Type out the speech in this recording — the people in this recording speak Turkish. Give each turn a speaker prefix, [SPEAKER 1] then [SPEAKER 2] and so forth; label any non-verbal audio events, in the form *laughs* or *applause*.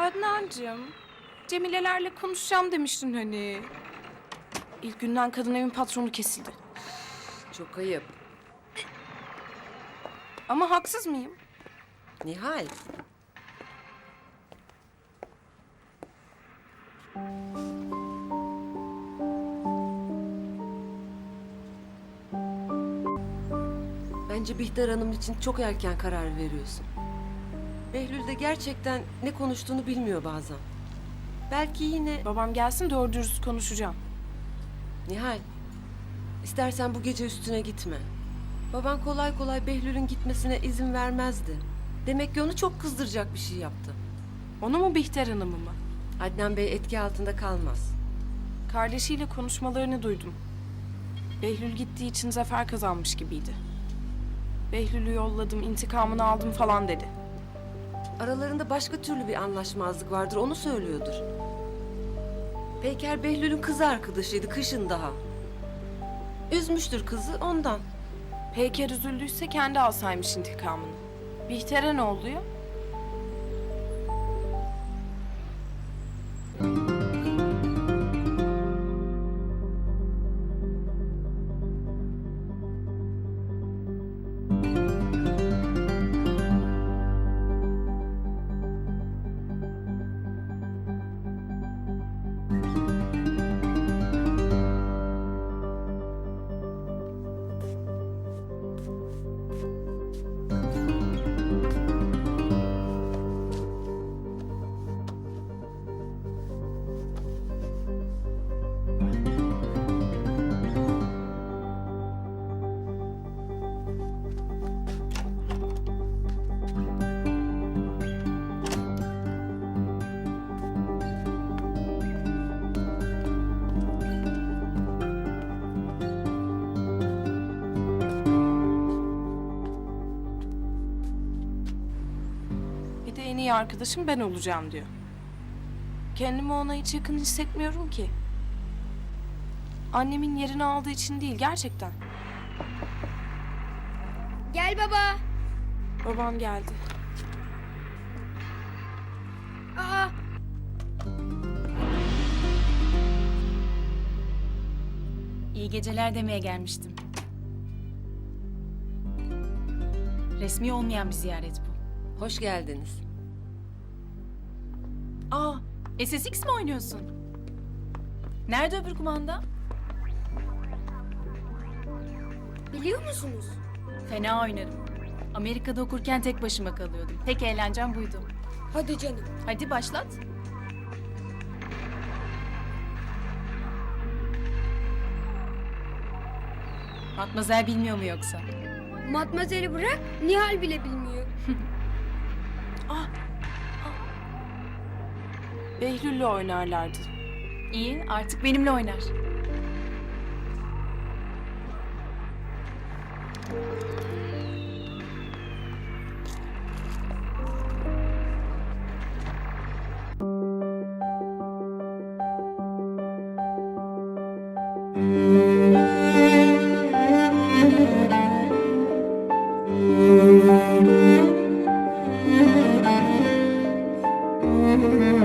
[SPEAKER 1] Adnancığım, Cemilelerle konuşacağım demiştin hani. İlk günden kadın evin patronu kesildi.
[SPEAKER 2] Çok ayıp.
[SPEAKER 1] Ama haksız mıyım?
[SPEAKER 2] Nihal. Bence Bihter Hanım için çok erken karar veriyorsun. Behlül de gerçekten ne konuştuğunu bilmiyor bazen. Belki yine...
[SPEAKER 1] Babam gelsin doğru dürüst konuşacağım.
[SPEAKER 2] Nihal, istersen bu gece üstüne gitme. Baban kolay kolay Behlül'ün gitmesine izin vermezdi. Demek ki onu çok kızdıracak bir şey yaptı.
[SPEAKER 1] Onu mu Bihter Hanım'ı mı?
[SPEAKER 2] Adnan Bey etki altında kalmaz.
[SPEAKER 1] Kardeşiyle konuşmalarını duydum. Behlül gittiği için zafer kazanmış gibiydi. Behlül'ü yolladım, intikamını aldım falan dedi.
[SPEAKER 2] Aralarında başka türlü bir anlaşmazlık vardır, onu söylüyordur. Peyker Behlül'ün kız arkadaşıydı kışın daha. Üzmüştür kızı ondan.
[SPEAKER 1] Peyker üzüldüyse kendi alsaymış intikamını. Bihter'e ne oluyor? Bir de en iyi arkadaşım ben olacağım diyor. Kendimi ona hiç yakın hissetmiyorum ki. Annemin yerini aldığı için değil gerçekten.
[SPEAKER 3] Gel baba.
[SPEAKER 1] Babam geldi.
[SPEAKER 3] Aa,
[SPEAKER 4] İyi geceler demeye gelmiştim. Resmi olmayan bir ziyaret.
[SPEAKER 2] Hoş geldiniz.
[SPEAKER 4] Aa, SSX mi oynuyorsun? Nerede öbür kumanda?
[SPEAKER 3] biliyor musunuz?
[SPEAKER 4] Fena oynarım. Amerika'da okurken tek başıma kalıyordum. Tek eğlencem buydu.
[SPEAKER 3] Hadi canım.
[SPEAKER 4] Hadi başlat. Matmazel bilmiyor mu yoksa?
[SPEAKER 3] Matmazel'i bırak, Nihal bile bilmiyor. *laughs* Ah, ah.
[SPEAKER 1] Behlül'le oynarlardı.
[SPEAKER 4] İyi, artık benimle oynar. Thank you. Mm-hmm.